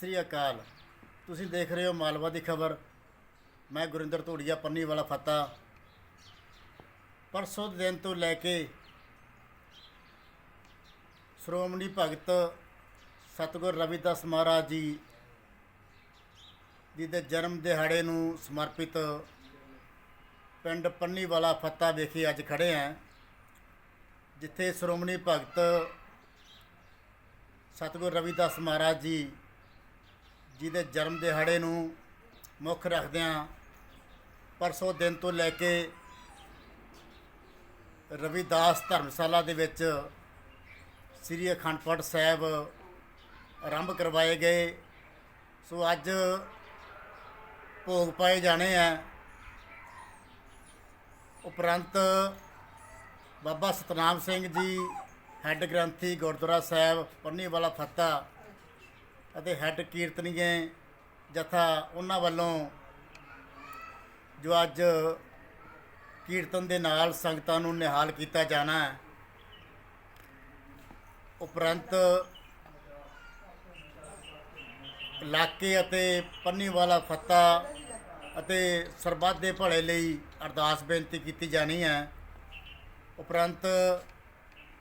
ਸਤਿ ਸ੍ਰੀ ਅਕਾਲ। ਤੁਸੀਂ ਦੇਖ ਰਹੇ ਹੋ ਮਾਲਵਾ ਦੀ ਖਬਰ। ਮੈਂ ਗੁਰਿੰਦਰ ਧੂੜੀਆ, ਪੰਨੀ ਵਾਲਾ ਫਤਾ। ਪਰਸੋਂ ਦੇ ਦਿਨ ਤੋਂ ਲੈ ਕੇ ਸ਼੍ਰੋਮਣੀ ਭਗਤ ਸਤਿਗੁਰ ਰਵਿਦਾਸ ਮਹਾਰਾਜ ਜੀ ਜੀ ਦੇ ਜਨਮ ਦਿਹਾੜੇ ਨੂੰ ਸਮਰਪਿਤ ਪਿੰਡ ਪੰਨੀ ਵਾਲਾ ਫੱਤਾ ਵਿਖੇ ਅੱਜ ਖੜੇ ਆਂ ਜਿੱਥੇ ਸ਼੍ਰੋਮਣੀ ਭਗਤ ਸਤਿਗੁਰ ਰਵਿਦਾਸ ਮਹਾਰਾਜ ਜੀ ਜਿਹਦੇ ਜਨਮ ਦਿਹਾੜੇ ਨੂੰ ਮੁੱਖ ਰੱਖਦਿਆਂ ਪਰਸੋਂ ਦਿਨ ਤੋਂ ਲੈ ਕੇ ਰਵਿਦਾਸ ਧਰਮਸ਼ਾਲਾ ਦੇ ਵਿੱਚ ਸ੍ਰੀ ਅਖੰਡ ਪਾਠ ਸਾਹਿਬ ਆਰੰਭ ਕਰਵਾਏ ਗਏ। ਸੋ ਅੱਜ ਭੋਗ ਪਾਏ ਜਾਣੇ ਆ। ਉਪਰੰਤ ਬਾਬਾ ਸਤਨਾਮ ਸਿੰਘ ਜੀ, ਹੈੱਡ ਗ੍ਰੰਥੀ ਗੁਰਦੁਆਰਾ ਸਾਹਿਬ ਪੰਨੀ ਵਾਲਾ ਫੱਤਾ ਅਤੇ ਹੈੱਡ ਕੀਰਤਨੀਏ ਜਥਾ ਉਹਨਾਂ ਵੱਲੋਂ ਜੋ ਅੱਜ ਕੀਰਤਨ ਦੇ ਨਾਲ ਸੰਗਤਾਂ ਨੂੰ ਨਿਹਾਲ ਕੀਤਾ ਜਾਣਾ ਹੈ, ਉਪਰੰਤ ਇਲਾਕੇ ਅਤੇ ਪੰਨੀ ਵਾਲਾ ਫੱਤਾ ਅਤੇ ਸਰਬੱਤ ਦੇ ਭਲੇ ਲਈ ਅਰਦਾਸ ਬੇਨਤੀ ਕੀਤੀ ਜਾਣੀ ਹੈ। ਉਪਰੰਤ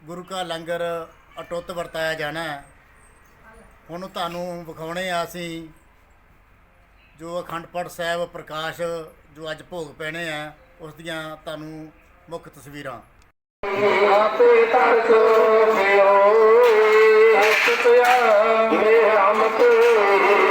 ਗੁਰੂ ਕਾ ਲੰਗਰ ਅਟੁੱਟ ਵਰਤਾਇਆ ਜਾਣਾ ਹੈ। ਹੁਣ ਤੁਹਾਨੂੰ ਵਿਖਾਉਣੇ ਆ ਅਸੀਂ ਜੋ ਅਖੰਡ ਪਾਠ ਸਾਹਿਬ ਪ੍ਰਕਾਸ਼ ਜੋ ਅੱਜ ਭੋਗ ਪੈਣੇ ਆ, ਉਸ ਦੀਆਂ ਤੁਹਾਨੂੰ ਮੁੱਖ ਤਸਵੀਰਾਂ। ਆਪੇ ਤਰਸ ਮਿਓ ਹਸਤ ਮੇ ਅਮਤ ਸਤਿਗੁਰ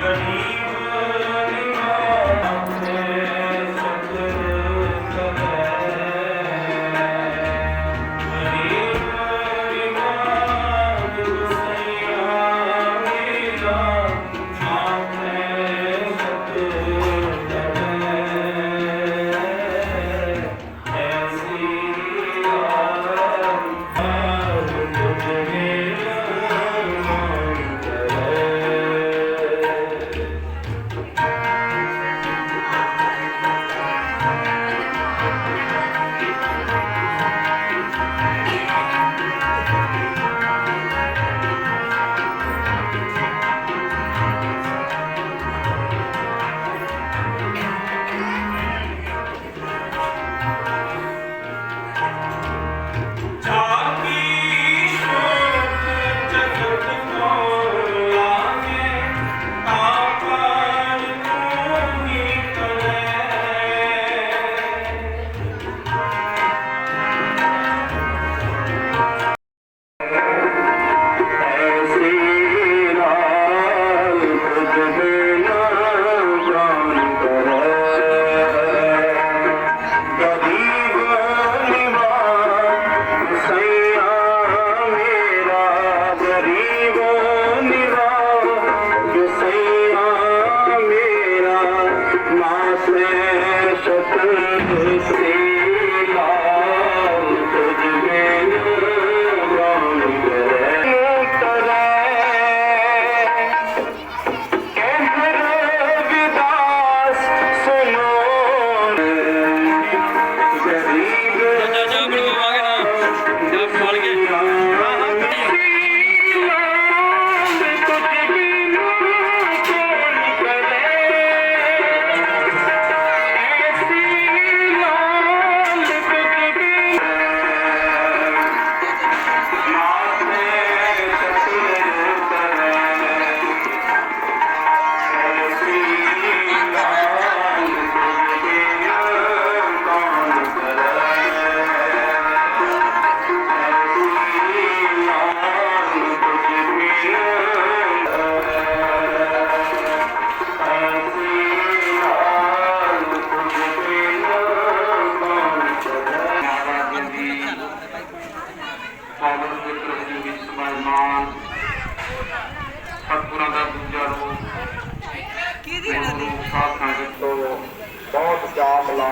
your knees.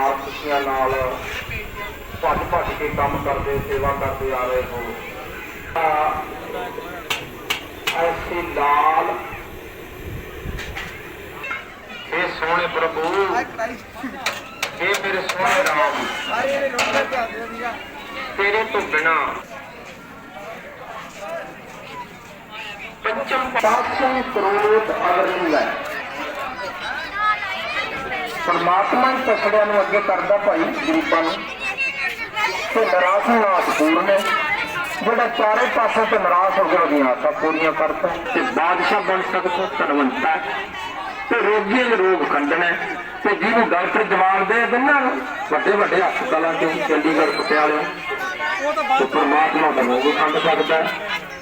ਔਲਾਦ ਖੁਸ਼ੀਆਂ ਨਾਲ ਭੱਜ ਭੱਜ ਕੇ ਕੰਮ ਕਰਦੇ, ਸੇਵਾ ਕਰਦੇ ਆ ਰਹੇ ਹੋ। ਐਸੀ ਲਾਲ ਇਹ ਸੋਹਣੇ ਪ੍ਰਭੂ ਇਹ ਮੇਰੇ ਸੋਹਣੇ ਰਾਮ, ਤੇਰੇ ਤੋਂ ਬਿਨਾ। ਪੰਚਮ ਪਾਤਸ਼ਾਹ ਕਰੋੜ ਅਗਰ ਲੈ ਪਰਮਾਤਮਾ ਹੀ ਤਸੜਿਆਂ ਨੂੰ ਅੱਗੇ ਕਰਦਾ ਭਾਈ ਗਰੀਬਾਂ ਨੂੰ। ਤੇ ਨਿਰਾਸ਼ ਨਾਸ ਪੂਰਨ ਹੈ ਜਿਹੜਾ ਚਾਰੇ ਪਾਸੇ ਤੇ ਨਿਰਾਸ਼ ਹੋ ਕੇ ਉਹਦੀਆਂ ਆਸਾਂ ਪੂਰੀਆਂ ਕਰਦਾ ਤੇ ਬਾਦਸ਼ਾਹ ਬਣ ਸਕਦਾ, ਧਨਵੰਤਾ ਤੇ ਰੋਗੀਆਂ ਦੇ ਰੋਗ ਖੰਡਣਾ ਤੇ ਜਿਹਨੂੰ ਡਾਕਟਰ ਜਵਾਬ ਦੇ ਦਿੰਨਾ ਵੱਡੇ ਵੱਡੇ ਹਸਪਤਾਲਾਂ ਚੋਂ ਚੰਡੀਗੜ੍ਹ, ਪਟਿਆਲੇ, ਤੇ ਪਰਮਾਤਮਾ ਦਾ ਰੋਗ ਖੰਡ ਸਕਦਾ ਹੈ।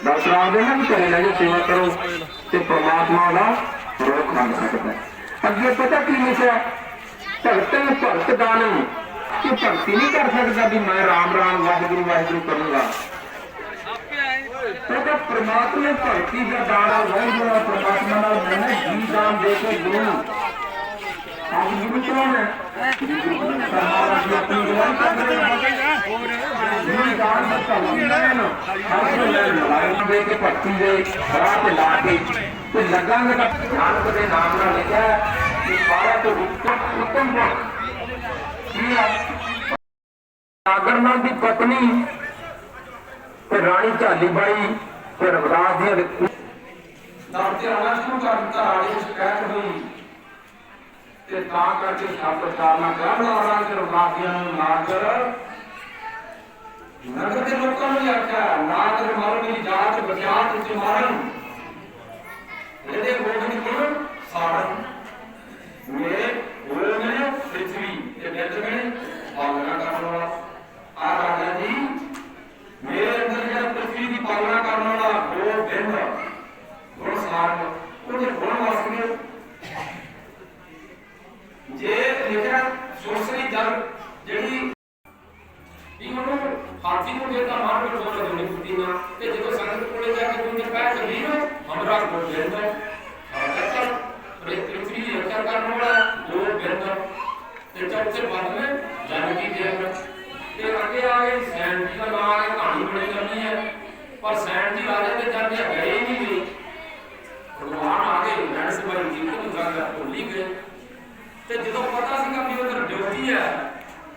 ਡਾਕਟਰ ਆਖਦੇ ਨੇ ਘਰੇ ਲੈ ਕੇ ਸੇਵਾ ਕਰੋ, ਤੇ ਪਰਮਾਤਮਾ ਦਾ ਰੋਗ ਖੰਡ ਸਕਦਾ ਅੱਗੇ ਪਤਾ ਕੀ ਲਿਖਿਆ? ਭਗਤ ਭਗਤ ਦਾਨ ਕਿ ਭਗਤੀ ਨਹੀਂ ਕਰ ਸਕਦਾ ਵੀ ਮੈਂ ਰਾਮ ਰਾਮ ਵਾਹਿਗੁਰੂ ਵਾਹਿਗੁਰੂ ਕਰੂੰਗਾ। ਉਹਦਾ ਪ੍ਰਮਾਤਮਾ ਭਗਤੀ ਦਾ ਦਾਨ ਵਾਹਿਗੁਰੂ ਪ੍ਰਮਾਤਮਾ ਨਾਲ ਮੈਨੇ ਜੀ ਦਾਨ ਦੇ ਕੇ ਗੁਰੂ ਆਪ ਗੁਰੂ ਕੌਣ ਹੈ? ਭਗਤੀ ਦੇ ਰਾਹ ਤੇ ਲਾ ਕੇ ਤੇ ਲੱਗਾਂਗੇ ਤਾਂ ਨਾਨਕ ਦੇ ਨਾਮ ਨਾਲ ਲਿਖਿਆ ਹੈ ਕਿ ਸਾਰਾ ਤੋਂ ਉੱਤਮ ਉੱਤਮ ਗੁਣ ਕੀ ਹੈ ਨਾਗਰਨਾਥ ਦੀ ਪਤਨੀ ਤੇ ਰਾਣੀ ਝਾਲੀ ਬਾਈ ਤੇ ਰਵਦਾਸ ਦੀਆਂ ਦੇ ਦਰ ਤੇ ਆਣਾ ਸ਼ੁਰੂ ਕਰ ਦਿੱਤਾ ਰਾਣੀ ਨੂੰ ਸ਼ਿਕਾਇਤ ਹੋਈ ਤੇ ਤਾਂ ਕਰਕੇ ਸ਼ਬਦ ਉਚਾਰਨਾ ਕਰ ਲਾਉਣਾ ਕਿ ਰਵਦਾਸ ਦੀਆਂ ਨੂੰ ਨਾਗਰ। ਨਗਰ ਦੇ ਲੋਕਾਂ ਨੂੰ ਵੀ ਆਖਿਆ, ਨਾਗਰ ਮਾਰੋ ਮੇਰੀ ਜਾਤ ਬਚਾਤ ਵਿੱਚ ਮਾਰਨ। ਇਹਦੇ ਗੋਬਿੰਦ ਗੁਣ ਸਾੜਨ। ਮੇਰੇ ਉਹ ਨੇ ਪ੍ਰਿਥਵੀ ਤੇ ਬਿਰਧ ਨੇ ਪਾਲਣਾ ਕਰਨ ਵਾਲਾ ਆ ਰਾਜਾ ਜੀ ਮੇਰੇ ਅੰਦਰ ਜਿਹੜਾ ਪ੍ਰਿਥਵੀ ਦੀ ਪਾਲਣਾ ਕਰਨ ਵਾਲਾ ਉਹ ਬਿੰਦ ਗੁਣ ਸਾਰ ਉਹਦੇ ਗੁਣ ਵਸ ਗਏ ਜੇ ਲਿਖਿਆ ਸੋਸਰੀ ਜਲ ਜਿਹੜੀ ਵੀ ਉਹਨੂੰ ਹਾਥੀ ਨੂੰ ਦੇਤਾ ਮਾਰ ਕੇ ਬੋਲ ਦੇਣੀ ਕੁੱਤੀ ਨਾ ਤੇ ਜਦੋਂ ਸੰਗਤ ਕੋਲੇ ਜਾ ਕੇ ਉਹਨੇ ਕਹਿ ਕੇ ਵੀਰ ਹਮਰਾ ਕੋਲ ਬਿੰਦ ਹਾਂ ਪ੍ਰਿਥਵੀ ਰੱਖਿਆ ਕਰਨ ਵਾਲਾ ਉਹ ਬਿੰਦ ਤੇ ਚੌਥੇ ਪਦ ਨੇ, ਜਾਨਕੀ ਦੇਵ। ਤੇ ਅੱਗੇ ਆ ਗਏ ਸੈਨ ਜੀ ਦਾ ਨਾਮ ਆ ਗਿਆ ਕਹਾਣੀ ਬਣੀ ਕਰਨੀ ਹੈ ਪਰ ਸੈਨ ਜੀ ਰਾਜੇ ਦੇ ਜਾਂਦੇ ਗਏ ਹੀ ਨਹੀਂ ਗਏ ਭਗਵਾਨ ਆ ਗਏ ਲੈਣ ਸਭਾਈ ਜੀ ਨੂੰ ਗੱਲ ਭੁੱਲ ਹੀ ਗਏ ਤੇ ਜਦੋਂ ਪਤਾ ਸੀਗਾ ਵੀ ਉਧਰ ਡਿਊਟੀ ਹੈ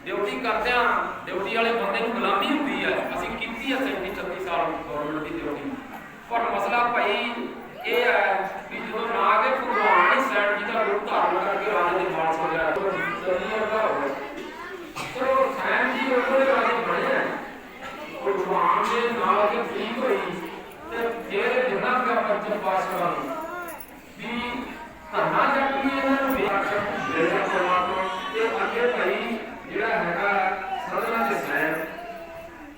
ਡਿਊਟੀ ਕਰਦਿਆਂ ਡਿਊਟੀ ਵਾਲੇ ਬੰਦੇ ਨੂੰ ਗੁਲਾਮੀ ਹੁੰਦੀ ਹੈ ਅਸੀਂ ਕੀਤੀ ਹੈ 37 36 ਸਾਲ ਗਵਰਨਮੈਂਟ ਦੀ ਡਿਊਟੀ ਪਰ ਮਸਲਾ ਭਾਈ ਇਹ ਹੈ ਵੀ ਜਦੋਂ ਨਾ ਆ ਗਏ ਭਗਵਾਨ ਹੀ ਸੈਨ ਜੀ ਦਾ ਰੂਪ ਧਾਰਨ ਕਰਕੇ ਰਾਜੇ ਦੇ ਬਾਲ ਹੋ ਗਿਆ ਦੁਨੀਆ ਦਾ ਹੋ ਗਿਆ ਚਲੋ ਸੈਨ ਜੀ ਉਹਦੇ ਰਾਜੇ ਬਣੇ ਆ ਭਗਵਾਨ ਦੇ ਨਾਲ ਕੇ ਠੀਕ ਹੋਈ ਤੇ ਜਿਹੜੇ ਜਿੰਨਾ ਦਾ ਪਰਚਾ ਪਾਸ ਕਰਾਂ ਵੀ ਧਰਨਾ ਜੱਟ ਵੀ ਇਹਨਾਂ ਨੂੰ ਵੇਖ ਜਿਹੜਾ ਪਰਮਾਤਮਾ ਤੇ ਅੱਗੇ ਭਾਈ ਜਿਹੜਾ ਹੈਗਾ ਸਦਨਾ ਦੇ ਸੈਨ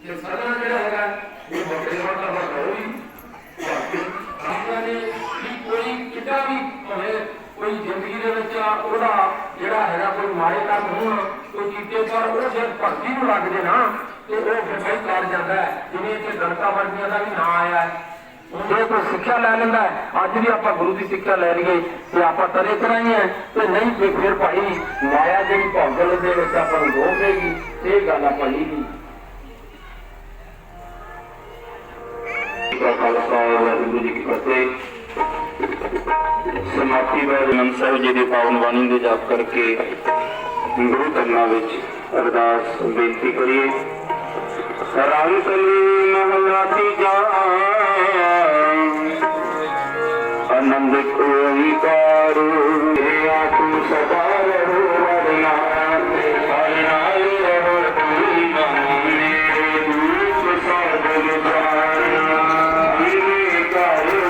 ਤੇ ਸਦਨਾ ਜਿਹੜਾ ਹੈਗਾ ਉਹ ਬੱਕਰੇ ਵਾਲਾ ਦਾ ਹੋਈ ਆਪਾਂ ਨੇ ਵੀ ਕੋਈ ਕਿੱਡਾ ਵੀ ਭਾਵੇਂ ਕੋਈ ਜ਼ਿੰਦਗੀ ਦੇ ਵਿੱਚ ਉਹਦਾ ਜਿਹੜਾ ਹੈਗਾ ਕੋਈ ਮਾੜੇ ਕੰਮ ਹੋਣ ਕੋਈ ਕੀਤੇ ਪਰ ਉਹ ਜੇ ਭਗਤੀ ਨੂੰ ਲੱਗ ਜੇ ਨਾ, ਤੇ ਉਹ ਫਿਰ ਸਹੀ ਕਰ ਜਾਂਦਾ ਹੈ। ਜਿਵੇਂ ਇੱਥੇ ਗਣਤਾ ਵਰਗੀਆਂ ਦਾ ਵੀ ਨਾਂ ਆਇਆ ਹੈ। ਜੇ ਕੋਈ ਸਿੱਖਿਆ ਲੈ ਲੈਂਦਾ ਅੱਜ ਵੀ ਆਪਾਂ ਗੁਰੂ ਦੀ ਸਿੱਖਿਆ ਲੈ ਲਈਏ, ਤੇ ਆਪਾਂ ਤਰੇ ਕਰਾਂਗੇ ਤੇ ਨਹੀਂ ਤੇ ਫਿਰ ਭਾਈ ਮਾਇਆ ਜਿਹੜੀ ਭੌਗਲ ਦੇ ਵਿੱਚ ਆਪਾਂ ਨੂੰ ਰੋਕੇਗੀ ਇਹ ਗੱਲ ਆਪਾਂ ਨਹੀਂ। ਦੀ ਖਾਲਸਾ, ਵਾਹਿਗੁਰੂ ਜੀ ਕੀ ਫਤਿਹ। ਸਮਾਪਤੀ ਵੇਲੇ ਨੰਦ ਸਾਹਿਬ ਜੀ ਦੀ ਪਾਵਨ ਬਾਣੀ ਦੇ ਜਾਪ ਕਰਕੇ ਗੁਰੂ ਧਰਨਾ ਵਿੱਚ ਅਰਦਾਸ, ਬੇਨਤੀ ਕਰੀਏ। ਰੰਗ ਕਲੀ ਮਹਲਾ ਤੀਜਾ ਆਨੰਦ ਓੰਕਾਰ ਆਤਮ ਸਦਾ ਰਹੋ ਵਰਨਾ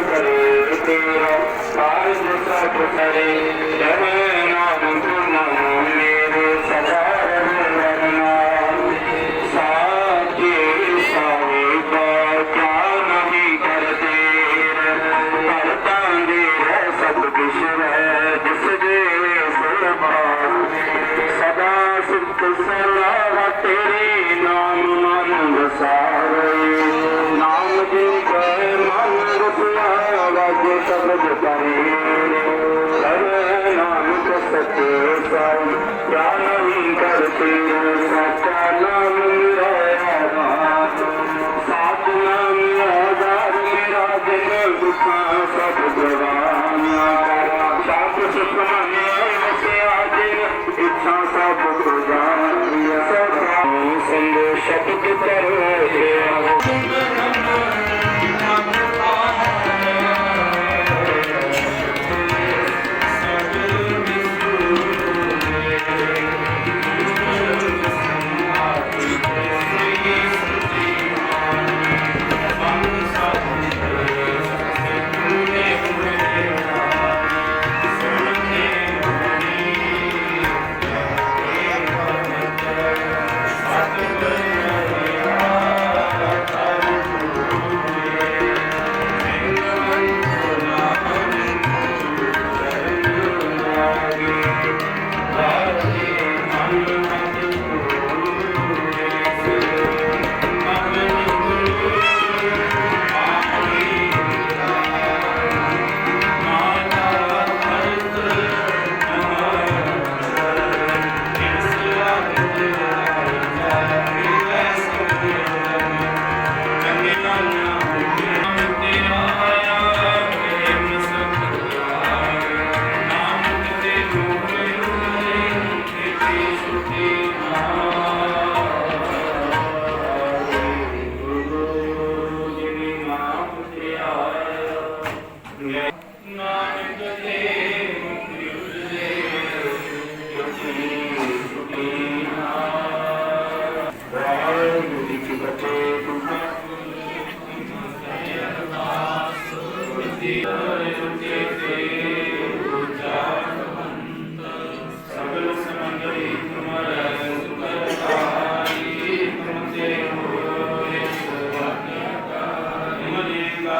ਕਰੇ ਤੇਰਾ ਕਾਰਜ ਸਭ ਕਰੇ ਜਨ ਨਾਮ ਗੁਣ ਸੰਗ ਸ਼ਬਦ ਕਰੋ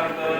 ಮಾಡ್ತಾರೆ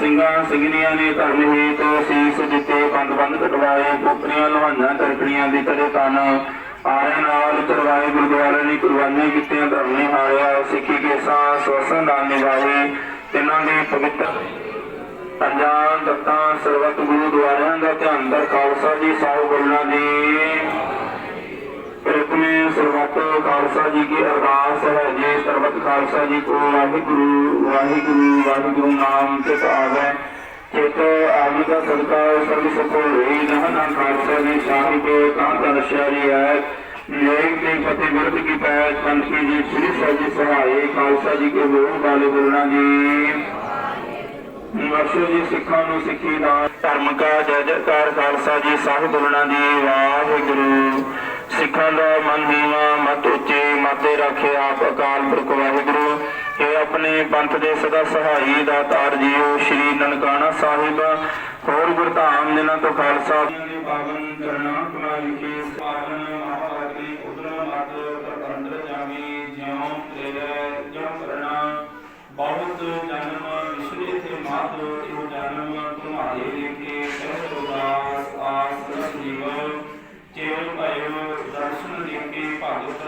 ਸਿੰਘਾਂ ਸਿੰਘਣੀਆਂ ਨੇ ਧਰਮ ਹੇਤ ਸੀਸ ਦਿੱਤੇ ਬੰਦ ਬੰਦ ਕਟਵਾਏ ਕੋਪਰੀਆਂ ਲਹਾਈਆਂ ਤਰਕੜੀਆਂ ਦੀ ਤੜੇ ਤਨ ਆਰਿਆਂ ਨਾਲ ਕਰਵਾਏ ਗੁਰਦੁਆਰੇ ਦੀ ਕੁਰਬਾਨੀਆਂ ਕੀਤੀਆਂ, ਧਰਮੇ ਹਾਰਿਆ, ਸਿੱਖੀ ਕੇਸਾਂ ਸਵਸਨ ਨਾਲ ਨਿਭਾਏ। ਤਿੰਨਾਂ ਦੇ ਪਵਿੱਤਰ ਪੰਜਾਂ ਤਖਤਾਂ ਸਰਬਤ ਗੁਰੂ ਦੁਆਰਿਆਂ ਦਾ ਧਿਆਨ ਦਰ ਖਾਲਸਾ ਜੀ ਸਾਹਿਬ ਬੋਲਣਾ ਦੀ ਪ੍ਰਥਮੇ ਸਰਬਤ ਖਾਲਸਾ ਜੀ ਕੀ ਅਰਦਾਸ ਹੈ ਜੀ ਸਰਬਤ ਖਾਲਸਾ ਜੀ ਕੋ ਵਾਹਿਗੁਰੂ ਵਾਹਿਗੁਰੂ ਵਾਹਿਗੁਰੂ ਨਾਮ ਤੇ ਆਵੇ ਚਿਤ ਆਦਿ ਦਾ ਸਦਕਾ ਸਰਬ ਸੁਖ ਹੋਈ ਜਹਾਂ ਖਾਲਸਾ ਜੀ, ਸਾਹਿਬ ਕਾਂ ਦਰਸ਼ਿਆ ਜੀ ਹੈ। ਨੇਕ ਤੇ ਫਤਿਹ ਵਿਰਧ ਕੀ ਪੈਜ ਪੰਥ ਕੀ ਜੀ ਸ੍ਰੀ ਸਾਹਿਬ ਜੀ ਸਹਾਏ ਖਾਲਸਾ ਜੀ ਕੇ ਬੋਲ ਵਾਲੇ ਬੋਲਣਾ ਬਖਸ਼ੋ ਜੀ, ਸਿੱਖਾਂ ਨੂੰ ਸਿੱਖੀ ਦਾ ਧਰਮ ਕਾ ਜੈ ਜੈਕਾਰ, ਖਾਲਸਾ ਜੀ ਸਾਹਿਬ ਬੋਲਣਾ ਦੀ ਵਾਹਿਗੁਰੂ। ਸਿੱਖਾਂ ਦਾ ਮਨ ਨੀਵਾ ਮਤ ਉੱਚੇ ਮਾਤੇ ਰੱਖੇ ਆਪ ਅਕਾਲ ਪੁਰਖ ਵਾਹਿਗੁਰੂ। ਇਹ ਆਪਣੇ ਪੰਥ ਦੇ ਸਦਾ ਸਹਾਈ ਦਾ ਤਾਰ ਜੀਓ ਸ਼੍ਰੀ ਨਨਕਾਣਾ ਸਾਹਿਬ। ਹੋਰ ਗੁਰਧਾਮ ਜਿਨ੍ਹਾਂ ਤੋਂ ਖਾਲਸਾ ਦੇ ਪਾਵਨ ਕਰਨਾ ਕੁਨਾ ਲਿਖੇ ਪਾਵਨ ਮਹਾਵਾਰੀ ਉਦਰਾ ਮਤ ਪਰਤੰਦਰ ਜਾਮੀ ਜਿਉ ਤੇਰੇ ਜਮ ਕਰਨਾ ਬਹੁਤ ਜਨਮ ਵਿਸ਼ਰੇ ਥੇ ਮਾਤ ਇਹੋ ਜਨਮ ਤੁਮਾਰੇ ਲਿਖੇ ਸਹਿ ਉਦਾਸ ਆਸ ਰਸ ਜੀਵ ਚੇਵ ਭਇਓ ਦਰਸ਼ਨ ਦੇਖੇ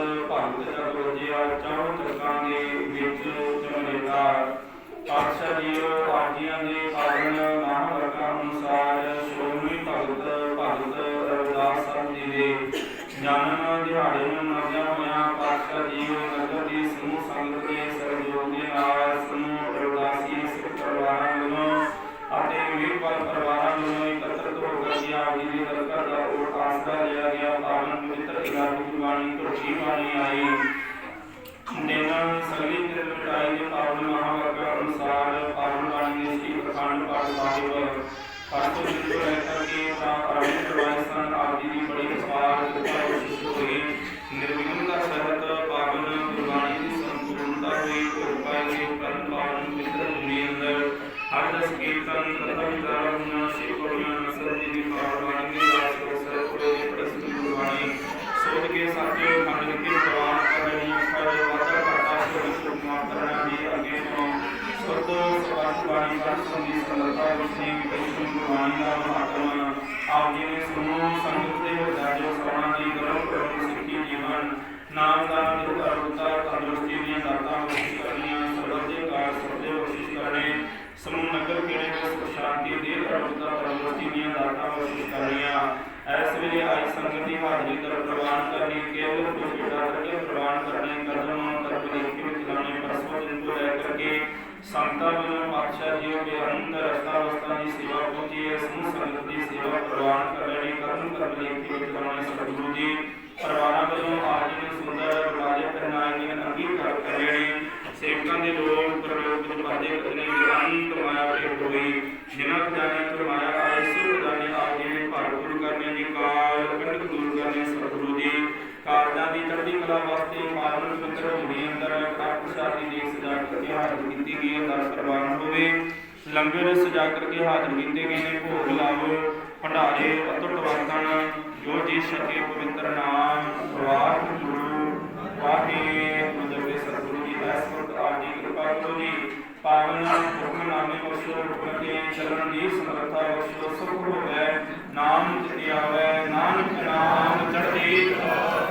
ਭਗਤ ਭਗਤ ਜਗ ਵਜਿਆ ਤਰਕਾਂ ਦੇ ਵਿੱਚ ਚਮੇਲਾ ਪਾਤਸ਼ਾਹ ਜੀਓ ਆਜੀਆਂ ਦੇ ਪਾਵਨ ਮਹਾਂਵਰਕਾਂ ਅਨੁਸਾਰ ਸ਼੍ਰੋਮਣੀ ਭਗਤ ਭਗਤ ਰਵਿਦਾਸ ਸਾਹਿਬ ਜੀ ਦੇ ਜਨਮ ਦਿਹਾੜੇ ਨੂੰ ਮਨਾਉਂਦਿਆਂ ਹੋਇਆਂ ਪਾਤਸ਼ਾਹ ਜੀਓ ਨਗਰ ਦੀ ਸਮੂਹ ਸੰਗਤ ਦੇ ਸਹਿਯੋਗ ਦੇ ਨਾਲ ਸਮੂਹ ਰਵਿਦਾਸੀ ਸਿੱਖ ਪਰਿਵਾਰਾਂ ਵੱਲੋਂ ਅਤੇ ਵੀਰਪਾਲ ਪਰਿਵਾਰਾਂ ਵੱਲੋਂ ਇਕੱਤਰਤ ਹੋ ਕੇ ਜੀ ਆਪ ਜੀ ਦੀ ਦਰਗਾਹ ਦਾ ਓਟ ਆਸਰਾ ਲਿਆ ਗਿਆ ਪਾਵਨ ਪਵਿੱਤਰ ਇਲਾਹੀ ਗੁਰਬਾਣੀ ਝੋਟੀ ਬਾਣੀ ਆਈ ਨੇਮ ਸਗਲੀ ਨਿਰਮਿਟਾਈ ਦੇ ਪਾਵਨ ਮਹਾਵਾਕਾ ਅਨੁਸਾਰ ਪਾਵਨ ਬਾਣੀ ਦੇ ਸ੍ਰੀ ਪ੍ਰਖੰਡ ਪਾਠ ਸਾਹਿਬ ਪਾਠੋ ਜਿੰਦੋ ਲੈ ਕਰਕੇ ਤਾਂ ਆਰੰਭ ਕਰਵਾਏ ਸਨ ਆਪ ਜੀ ਦੀ ਬੜੀ ਵਿਸਵਾਰ ਕਿਰਪਾ ਬਖਸ਼ਿਸ਼ ਹੋਈ ਨਿਰਵਿਘਨ ਦਾ ਵਿਸ਼ੇ ਵਿਸ਼ਨੂੰ ਗੁਰਬਾਣੀ ਦਾ ਮਹੱਤਵ ਆਪ ਜੀ ਨੇ ਸਮੂਹ ਸੰਗਤ ਦੇ ਹਿਰਦਾ ਜੋ ਸੋਣਾ ਦੀ ਗਰਮ ਕਰਮ ਸਿੱਖੀ ਜੀਵਨ, ਨਾਮ ਦਾ ਨਿਰਭਰ ਅਰੁਤਾ ਤੰਦਰੁਸਤੀ ਦੀਆਂ ਦਾਤਾਂ ਬਖਸ਼ਿਸ਼ ਕਰਨੀਆਂ, ਸਰਬਤ ਦੇ ਕਾਰ ਸਬਦੇ ਬਖਸ਼ਿਸ਼ ਕਰਨੇ, ਸਮੂਹ ਨਗਰ ਕੀੜੇ ਵਿੱਚ ਸੁਖ ਸ਼ਾਂਤੀ ਦੇ ਅਰੁਤਾ ਤੰਦਰੁਸਤੀ ਦੀਆਂ ਦਾਤਾਂ ਬਖਸ਼ਿਸ਼ ਕਰਨੀਆਂ। ਇਸ ਵੇਲੇ ਆਈ ਸੰਗਤ ਦੀ ਹਾਜ਼ਰੀ ਦਰ ਪ੍ਰਵਾਨ ਕਰਨੀ, ਕੇਵਲ ਕੁਝ ਬੇਟਾ ਕਰਕੇ ਪ੍ਰਵਾਨ ਕਰਨੇ, ਕਦਮ ਤਰਪ ਦੇਖੇ ਵਿੱਚ ਲਾਣੇ ਪਰਸੋਂ ਦਿਨ ਤੋਂ ਲੈ ਕਰਕੇ ਸੰਤਾਂ ਵੱਲੋਂ ਪਾਤਸ਼ਾਹ ਜੀ ਦੇ ਅੰਦਰ ਰਸਤਾ ਵਸਤਾਂ ਦੀ ਸੇਵਾ ਪਹੁੰਚੀ ਹੈ। ਸਮੂਹ ਸੰਗਤ ਦੀ ਸੇਵਾ ਪ੍ਰਵਾਨ ਕਰਨੀ ਕਰਮ ਕਰਮ ਲੇਖੇ ਵਿੱਚ ਲਾਣੇ ਸਤਿਗੁਰੂ ਜੀ। ਪਰਿਵਾਰਾਂ ਵੱਲੋਂ ਆਜ ਨੂੰ ਸੁੰਦਰ ਬੁਲਾਰੇ ਪਹਿਨਾਏ ਦੀਆਂ ਅੰਗੀਕਾਰ ਕਰੇ ਸੇਵਕਾਂ ਦੇ ਲੋਕ ਪ੍ਰਲੋਕ ਵਿੱਚ ਬਾਦੇ ਕਤਨੇ ਅੰਤ ਮਾਇਆ ਭੇਟ ਹੋਈ। ਜਿਨ੍ਹਾਂ ਖਜ਼ਾਨੇ ਤੋਂ ਆਏ ਸੋ ਖਜ਼ਾਨੇ ਆਪ ਨੇ ਭਰਪੂਰ ਕਰਨੇ ਦੀ ਕਾਲ ਕੰਡਕ ਦੂਰ ਕਰਨੇ ਸਤਿਗੁਰੂ ਜੀ। ਕਾਰਜਾਂ ਦੀ ਚੜ੍ਹਦੀ ਕਲਾ ਵਾਸਤੇ ਮਾਰਨ ਪਵਿੱਤਰ ਭੂਮੀ ਅੰਦਰ ਕਾਟ ਪ੍ਰਸ਼ਾਦੀ ਦੀ ਕਰਕੇ ਹਾਜ਼ਰ ਕੀਤੀ ਗਈ ਹੈ ਦਰ ਪ੍ਰਵਾਨ ਹੋਵੇ। ਲੰਗਰ ਸਜਾ ਕਰਕੇ ਹਾਜ਼ਰ ਕੀਤੇ ਗਏ ਨੇ, ਭੋਗ ਲਾਵੋ, ਭੰਡਾਰੇ, ਅਤੁੱਟ ਵਰਤਨ ਜੋ ਜੀ ਸਕੇ ਪਵਿੱਤਰ ਨਾਮ ਵਾਹਿਗੁਰੂ ਵਾਹਿਗੁਰੂ ਜੀ ਸਤਿਗੁਰੂ ਜੀ ਦਾ ਸਤਿ ਆਪ ਜੀ ਕਿਰਪਾ ਕਰੋ ਜੀ। ਪਾਵਨ ਹੁਕਮਨਾਮੇ ਬਖਸ਼ੋ ਹੁਕਮ ਕੇ ਚੱਲਣ ਦੀ ਸਮਰੱਥਾ ਬਖਸ਼ੋ ਸੁਖ ਹੋਵੇ, ਨਾਮ ਜਿਤੇ ਆਵੇ ਨਾਨਕ ਨਾਮ ਚੜ੍ਹਦੀ ਤੇ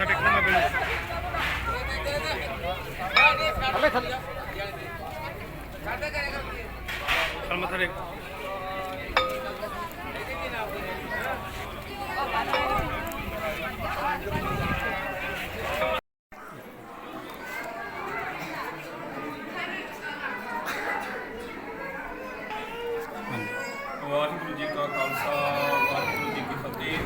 ਮੱਥਾ ਟੇਕਣਾ ਮੈਂ ਬਿਲਕੁਲ ਚੱਲ ਮੱਥਾ ਟੇਕ ਵਾਹਿਗੁਰੂ ਜੀ ਕਾ ਖਾਲਸਾ ਵਾਹਿਗੁਰੂ ਜੀ ਕੀ ਫਤਿਹ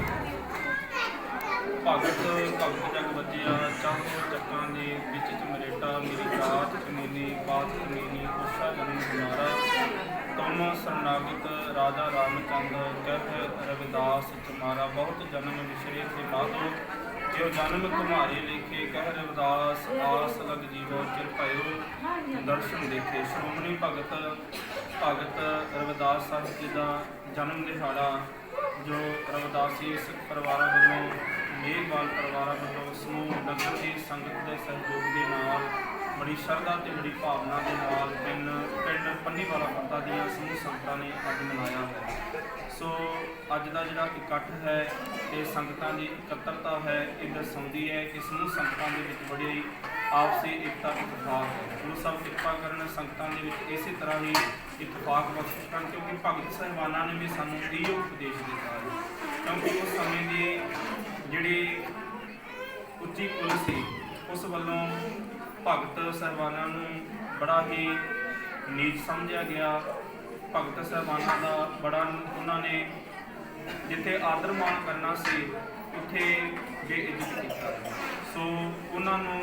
ਭਗਤ ਭਗਤ ਜਗ ਬੱਜਿਆ ਚਾਹੋ ਚੱਕਾਂ ਦੇ ਵਿੱਚ ਚਮਰੇਟਾ ਮੇਰੀ ਜਾਤ ਕਮੀਨੀ ਬਾਤ ਕਮੀਨੀ ਉਸ਼ਾ ਜਨਮ ਕੁਮਾਰਾ ਤੁਮ ਸਰਨਾਗਤ ਰਾਜਾ ਰਾਮਚੰਦ ਕਹਿ ਰਵਿਦਾਸ ਬਹੁਤ ਜਨਮ ਵਿਸਰੇ ਤੇ ਬਾਦੋ ਜੋ ਜਨਮ ਤੁਮਾਰੇ ਲੇਖੇ ਕਹਿ ਰਵਿਦਾਸ, ਆਸ ਲਗ ਜੀਵੋ, ਚਿਰ ਭਇਓ। ਦਰਸ਼ਨ ਦੇਖੇ, ਸ਼੍ਰੋਮਣੀ ਭਗਤ ਭਗਤ ਰਵਿਦਾਸ ਸਾਹਿਬ ਜੀ ਦਾ ਜਨਮ ਦਿਹਾੜਾ, ਜੋ ਰਵਿਦਾਸੀ ਸਿੱਖ ਪਰਿਵਾਰਾਂ ਵੱਲੋਂ ਮੇਹਵਾਲ ਪਰਿਵਾਰਾਂ ਵੱਲੋਂ ਸਮੂਹ ਨਗਰ ਦੀ ਸੰਗਤ ਦੇ ਸਹਿਯੋਗ ਦੇ ਨਾਲ ਬੜੀ ਸ਼ਰਧਾ ਤੇ ਬੜੀ ਭਾਵਨਾ ਦੇ ਨਾਲ ਪਿੰਡ ਪਿੰਡ ਪੰਨੀਵਾਲਾ ਫੱਤਾ ਦੀਆਂ ਸਮੂਹ ਸੰਗਤਾਂ ਨੇ ਅੱਜ ਮਨਾਇਆ ਹੈ। ਸੋ ਅੱਜ ਦਾ ਜਿਹੜਾ ਇਕੱਠ ਹੈ ਤੇ ਸੰਗਤਾਂ ਦੀ ਇਕੱਤਰਤਾ ਹੈ, ਇਹ ਦਰਸਾਉਂਦੀ ਹੈ ਕਿ ਸਮੂਹ ਸੰਗਤਾਂ ਦੇ ਵਿੱਚ ਬੜੀ ਆਪਸੀ ਇਕਤਾ ਇਤਫਾਕ ਹੈ। ਗੁਰੂ ਸਾਹਿਬ ਕਿਰਪਾ ਕਰਨ ਸੰਗਤਾਂ ਦੇ ਵਿੱਚ ਇਸੇ ਤਰ੍ਹਾਂ ਹੀ ਇਤਫਾਕ ਬਖਸ਼ ਕਰਨ, ਕਿਉਂਕਿ ਭਗਤ ਸਾਹਿਬਾਨਾਂ ਨੇ ਵੀ ਸਾਨੂੰ ਇਹ ਉਪਦੇਸ਼ ਦਿੱਤਾ ਹੈ। ਕਿਉਂਕਿ ਉਸ ਸਮੇਂ ਦੀ ਜਿਹੜੀ ਉੱਚੀ ਕੁਲ ਸੀ, ਉਸ ਵੱਲੋਂ ਭਗਤ ਸਾਹਿਬਾਨਾਂ ਨੂੰ ਬੜਾ ਹੀ ਨੀਚ ਸਮਝਿਆ ਗਿਆ। ਭਗਤ ਸਾਹਿਬਾਨਾਂ ਦਾ ਬੜਾ ਉਹਨਾਂ ਨੇ ਜਿੱਥੇ ਆਦਰ ਮਾਣ ਕਰਨਾ ਸੀ, ਉੱਥੇ ਬੇਇੱਜ਼ਤ ਕੀਤਾ। ਸੋ ਉਹਨਾਂ ਨੂੰ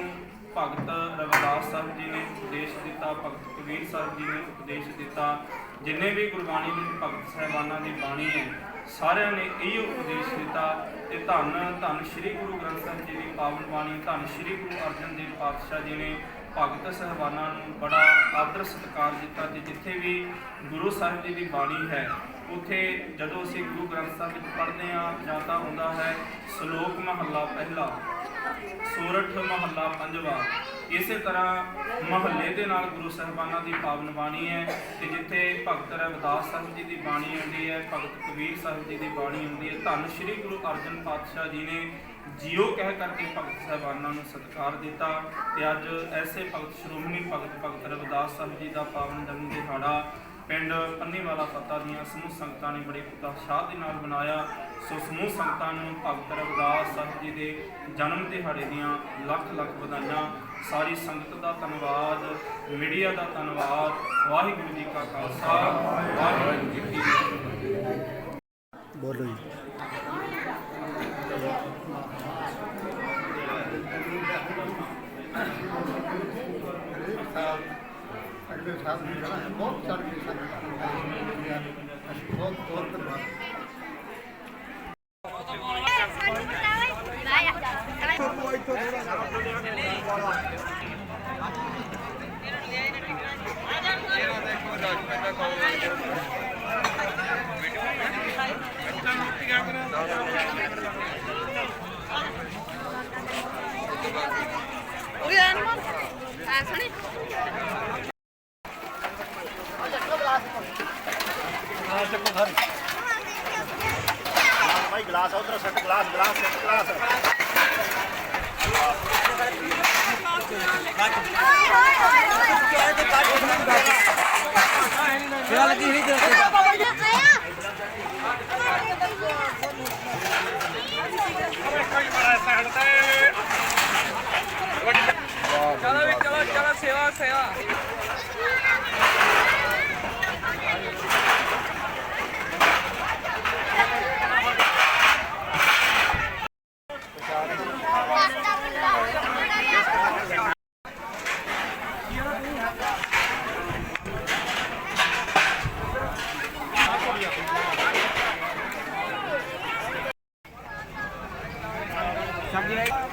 ਭਗਤ ਰਵਿਦਾਸ ਸਾਹਿਬ ਜੀ ਨੇ ਉਪਦੇਸ਼ ਦਿੱਤਾ, ਭਗਤ ਕਬੀਰ ਸਾਹਿਬ ਜੀ ਨੇ ਉਪਦੇਸ਼ ਦਿੱਤਾ। ਜਿੰਨੇ ਵੀ ਗੁਰਬਾਣੀ ਵਿੱਚ ਭਗਤ ਸਾਹਿਬਾਨਾਂ ਦੀ ਬਾਣੀ ਹੈ ਸਾਰਿਆਂ ਨੇ ਇਹ ਉਪਦੇਸ਼ ਦਿੱਤਾ ਤੇ ਧੰਨ ਧੰਨ ਸ੍ਰੀ ਗੁਰੂ ਗ੍ਰੰਥ ਸਾਹਿਬ ਜੀ ਦੀ ਪਾਵਨ ਬਾਣੀ, ਧੰਨ ਸ੍ਰੀ ਗੁਰੂ ਅਰਜਨ ਦੇਵ ਪਾਤਸ਼ਾਹ ਜੀ ਨੇ ਭਗਤ ਸਾਹਿਬਾਨਾਂ ਨੂੰ ਬੜਾ ਆਦਰ ਸਤਿਕਾਰ ਦਿੱਤਾ ਤੇ ਜਿੱਥੇ ਵੀ ਗੁਰੂ ਸਾਹਿਬ ਜੀ ਦੀ ਬਾਣੀ ਹੈ, ਉਥੇ ਜਦੋਂ ਅਸੀਂ ਗੁਰੂ ਗ੍ਰੰਥ ਸਾਹਿਬ ਵਿੱਚ ਪੜ੍ਹਦੇ ਹਾਂ ਜਾਂ ਤਾਂ ਹੁੰਦਾ ਹੈ, ਸ਼ਲੋਕ ਮਹੱਲਾ ਪਹਿਲਾ, ਸੂਰਠ ਮਹੱਲਾ ਪੰਜਵਾ। ਇਸੇ ਤਰ੍ਹਾਂ ਮਹੱਲੇ ਦੇ ਨਾਲ ਗੁਰੂ ਸਾਹਿਬਾਨਾਂ ਦੀ ਪਾਵਨ ਬਾਣੀ ਹੈ ਤੇ ਜਿੱਥੇ ਭਗਤ ਰਵਿਦਾਸ ਸਾਹਿਬ ਜੀ ਦੀ ਬਾਣੀ ਆਉਂਦੀ ਹੈ, ਭਗਤ ਕਬੀਰ ਸਾਹਿਬ ਜੀ ਦੀ ਬਾਣੀ ਆਉਂਦੀ ਹੈ, ਧੰਨ ਸ੍ਰੀ ਗੁਰੂ ਅਰਜਨ ਪਾਤਸ਼ਾਹ ਜੀ ਨੇ ਜੀਓ ਕਹਿ ਕਰਕੇ ਭਗਤ ਸਾਹਿਬਾਨਾਂ ਨੂੰ ਸਤਿਕਾਰ ਦਿੱਤਾ ਤੇ ਅੱਜ ਐਸੇ ਭਗਤ ਸ਼੍ਰੋਮਣੀ ਭਗਤ ਭਗਤ ਰਵਿਦਾਸ ਸਾਹਿਬ ਜੀ ਦਾ ਪਾਵਨ ਜਨਮ ਦਿਹਾੜਾ ਪਿੰਡ ਪੰਨੀਵਾਲਾ ਫੱਤਾ ਦੀਆਂ ਸਮੂਹ ਸੰਗਤਾਂ ਨੇ ਬੜੇ ਉਤਸ਼ਾਹ ਦੇ ਨਾਲ ਮਨਾਇਆ। ਸੋ ਸਮੂਹ ਸੰਗਤਾਂ ਨੂੰ ਭਗਤ ਰਵਿਦਾਸ ਸਾਹਿਬ ਜੀ ਦੇ ਜਨਮ ਦਿਹਾੜੇ ਦੀਆਂ ਲੱਖ ਲੱਖ ਵਧਾਈਆਂ ਸਾਰੀ ਸੰਗਤ ਦਾ ਧੰਨਵਾਦ ਮੀਡੀਆ ਦਾ ਧੰਨਵਾਦ ਵਾਹਿਗੁਰੂ ਜੀ ਕਾ ਖਾਲਸਾ ਵਾਹਿਗੁਰੂ ਜੀ ਕੀ ਫਤਿਹ। ਬੋਲੋ ਜੀ। ਅਗਲੇ ਸਾਲ ਵੀ ਜਾਣਾ ਹੈ ਬਹੁਤ ਸਾਰੀ ਸੰਗਤਾਂ ਬਹੁਤ ਬਹੁਤ ਧੰਨਵਾਦ। ਭਾਈ ਗਲਾਸ ਉਧਰ ਸੱਟ ਗਲਾਸ ਗਲਾਸ ਸੱਟ ਗਲਾਸ सब्जी